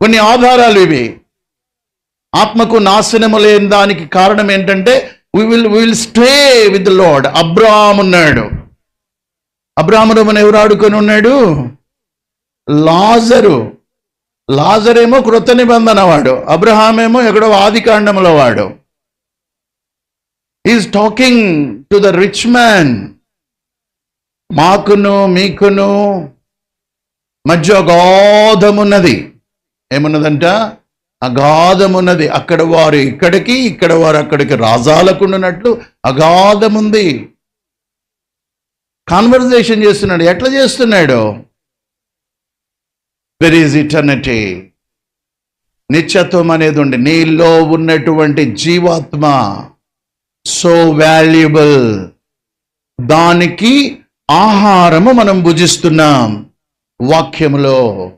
కొన్ని ఆధారాలు ఇవి. ఆత్మకు నాశనము లేని దానికి కారణం ఏంటంటే we will will stay with Lord Abraham ఉన్నాడు. అబ్రాహ్మణమును ఎవరు ఆడుకొని ఉన్నాడు? లాజరు. లాజరేమో కృత నిబంధన వాడు. అబ్రహామేమో ఎక్కడో ఆది కాండంలో వాడు is talking to the rich man మాకును మీకును మధ్య అగాధమున్నది ఏమున్నదంట? అగాధమున్నది. అక్కడ వారు ఇక్కడికి ఇక్కడ వారు అక్కడికి రాజాలకుండునట్లు అగాధముంది. కాన్వర్జేషన్ చేస్తున్నాడు. ఎట్లా చేస్తున్నాడు? వెర్ ఈజ్ ఇటర్నిటీ నిత్యత్వం అనేది ఉంది. నీలో ఉన్నటువంటి జీవాత్మ. సో వాల్యుబుల్ దానికి ఆహారము మనం భుజిస్తున్నాం. వాక్యములో.